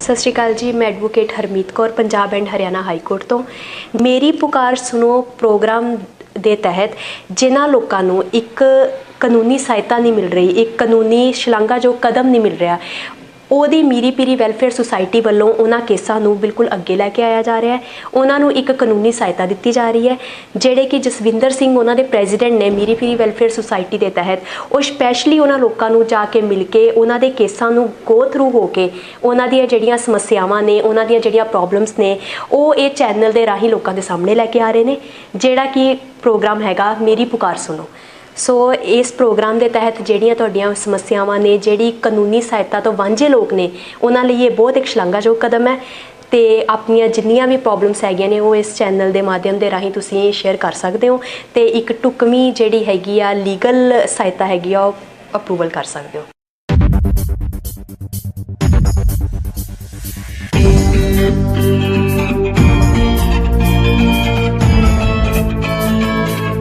ਸਤਿ ਸ਼੍ਰੀ ਅਕਾਲ ਜੀ, ਮੈਂ advocate Harmeet Kaur, Punjab and Haryana high court ਤੋਂ। ਮੇਰੀ ਪੁਕਾਰ ਸੁਣੋ ਪ੍ਰੋਗਰਾਮ ਦੇ ਤਹਿਤ, ਜਿਨ੍ਹਾਂ ਲੋਕਾਂ ਨੂੰ ਇੱਕ ਕਾਨੂੰਨੀ ਸਹਾਇਤਾ ਨਹੀਂ ਮਿਲ ਰਹੀ, ਇੱਕ ਕਾਨੂੰਨੀ ਸ਼ਲਾਘਾ ਜੋ ਕਦਮ ਨਹੀਂ ਮਿਲ ਰਿਹਾ ਉਹਦੀ ਮੀਰੀ ਪੀਰੀ ਵੈਲਫੇਅਰ ਸੁਸਾਇਟੀ ਵੱਲੋਂ ਉਹਨਾਂ ਕੇਸਾਂ ਨੂੰ ਬਿਲਕੁਲ ਅੱਗੇ ਲੈ ਕੇ ਆਇਆ ਜਾ ਰਿਹਾ ਹੈ। ਉਹਨਾਂ ਨੂੰ ਇੱਕ ਕਾਨੂੰਨੀ ਸਹਾਇਤਾ ਦਿੱਤੀ ਜਾ ਰਹੀ ਹੈ, ਜਿਹੜੇ ਕਿ ਜਸਵਿੰਦਰ ਸਿੰਘ ਉਹਨਾਂ ਦੇ ਪ੍ਰੈਜ਼ੀਡੈਂਟ ਨੇ ਮੀਰੀ ਪੀਰੀ ਵੈਲਫੇਅਰ ਸੁਸਾਇਟੀ ਦੇ ਤਹਿਤ। ਉਹ ਸਪੈਸ਼ਲੀ ਉਹਨਾਂ ਲੋਕਾਂ ਨੂੰ ਜਾ ਕੇ ਮਿਲ ਕੇ ਉਹਨਾਂ ਦੇ ਕੇਸਾਂ ਨੂੰ ਗੋ ਥਰੂ ਹੋ ਕੇ ਉਹਨਾਂ ਦੀਆਂ ਜਿਹੜੀਆਂ ਸਮੱਸਿਆਵਾਂ ਨੇ, ਉਹਨਾਂ ਦੀਆਂ ਜਿਹੜੀਆਂ ਪ੍ਰੋਬਲਮਸ ਨੇ, ਉਹ ਇਹ ਚੈਨਲ ਦੇ ਰਾਹੀਂ ਲੋਕਾਂ ਦੇ ਸਾਹਮਣੇ ਲੈ ਕੇ ਆ ਰਹੇ ਨੇ। ਜਿਹੜਾ ਕਿ ਪ੍ਰੋਗਰਾਮ ਹੈਗਾ, ਮੇਰੀ ਪੁਕਾਰ ਸੁਣੋ। ਸੋ ਇਸ ਪ੍ਰੋਗਰਾਮ ਦੇ ਤਹਿਤ ਜਿਹੜੀਆਂ ਤੁਹਾਡੀਆਂ ਸਮੱਸਿਆਵਾਂ ਨੇ, ਜਿਹੜੀ ਕਾਨੂੰਨੀ ਸਹਾਇਤਾ ਤੋਂ ਵਾਂਝੇ ਲੋਕ ਨੇ, ਉਹਨਾਂ ਲਈ ਇਹ ਬਹੁਤ ਇੱਕ ਸ਼ਲਾਘਾਯੋਗ ਕਦਮ ਹੈ ਤੇ ਆਪਣੀਆਂ ਜਿੰਨੀਆਂ ਵੀ ਪ੍ਰੋਬਲਮਸ ਹੈਗੀਆਂ ਨੇ, ਉਹ ਇਸ ਚੈਨਲ ਦੇ ਮਾਧਿਅਮ ਦੇ ਰਾਹੀਂ ਤੁਸੀਂ ਸ਼ੇਅਰ ਕਰ ਸਕਦੇ ਹੋ ਤੇ ਇੱਕ ਟੁਕਮੀ ਜਿਹੜੀ ਹੈਗੀ ਆ ਲੀਗਲ ਸਹਾਇਤਾ ਹੈਗੀ ਆ, ਉਹ ਅਪਰੂਵਲ ਕਰ ਸਕਦੇ ਹੋ।